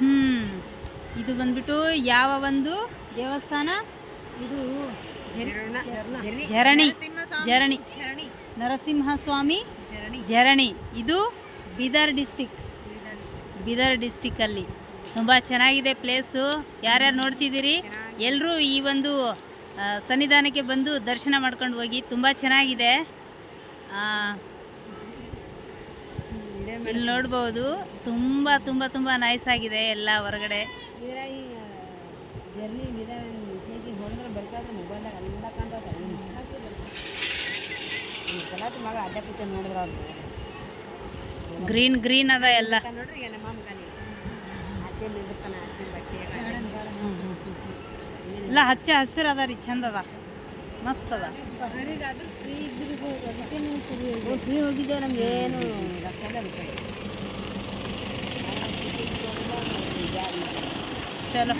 ಹ್ಮ್. ಇದು ಬಂದ್ಬಿಟ್ಟು ಯಾವ ಒಂದು ದೇವಸ್ಥಾನ? ಇದು ಜರಣಿ ಜರಣಿ. ನರಸಿಂಹಸ್ವಾಮಿ. ಜರಣಿ. ಇದು ಬೀದರ್ ಡಿಸ್ಟಿಕ್ ಬೀದರ್ ಡಿಸ್ಟಿಕ್ಕಲ್ಲಿ ತುಂಬ ಚೆನ್ನಾಗಿದೆ ಪ್ಲೇಸು ಯಾರ್ಯಾರು ನೋಡ್ತಿದ್ದೀರಿ? ಎಲ್ಲರೂ ಈ ಒಂದು ಸನ್ನಿಧಾನಕ್ಕೆ ಬಂದು ದರ್ಶನ ಮಾಡ್ಕೊಂಡು ಹೋಗಿ ತುಂಬ ಚೆನ್ನಾಗಿದೆ. ಆ, ಇಲ್ಲಿ ನೋಡ್ಬೋದು ತುಂಬಾ ತುಂಬಾ ತುಂಬಾ ನೈಸ್ ಆಗಿದೆ ಎಲ್ಲ ಹೊರಗಡೆ. ಗ್ರೀನ್ ಗ್ರೀನ್ ಅದ ಎಲ್ಲ. ಎಲ್ಲ ಹಚ್ಚ ಹಸಿರು ಅದ ರೀ ಚಂದ ಅದ. ಮಸ್ತ್ ಅದ. ಫ್ರೀ ಹೋಗಿದ್ದೆ ನಮ್ಗೆ ಏನು. ಚಲೋ